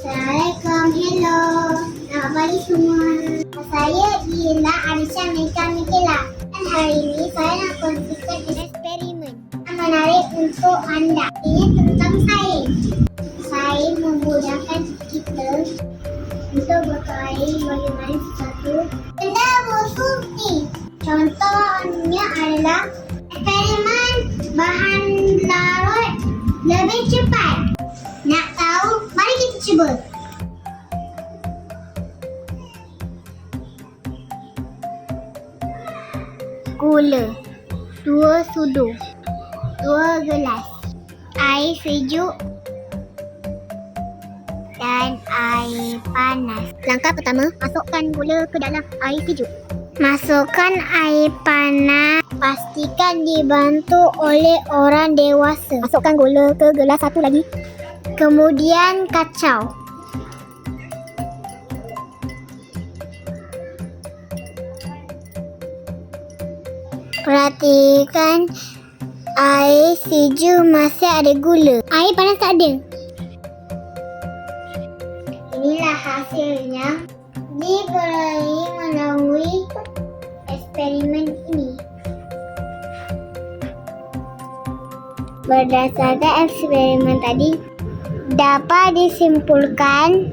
Assalamualaikum, hello. Selamat pagi semua. Saya Dila Arisha Meka Mikela. Dan hari ini saya nak kongsikan eksperimen yang menarik untuk anda. Ini tentang sains. Saya memudahkan kita untuk berkait bagaimana sesuatu benda berfungsi. Contohnya adalah eksperimen bahan larut lebih cepat. Gula. Dua sudu. Dua gelas. Air sejuk. Dan air panas. Langkah pertama, masukkan gula ke dalam air sejuk. Masukkan air panas. Pastikan dibantu oleh orang dewasa. Masukkan gula ke gelas satu lagi. Kemudian kacau. Perhatikan air sejuk masih ada gula. Air panas tak ada. Inilah hasilnya diperolehi melalui eksperimen ini. Berdasarkan eksperimen tadi, dapat disimpulkan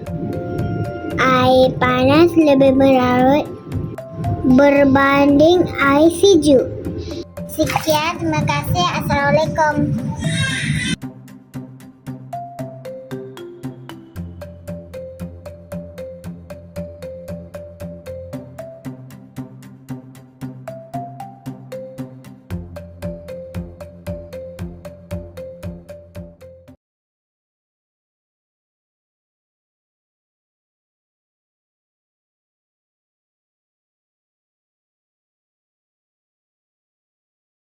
air panas lebih berlarut berbanding air sejuk. Sekian, terima kasih. Assalamualaikum.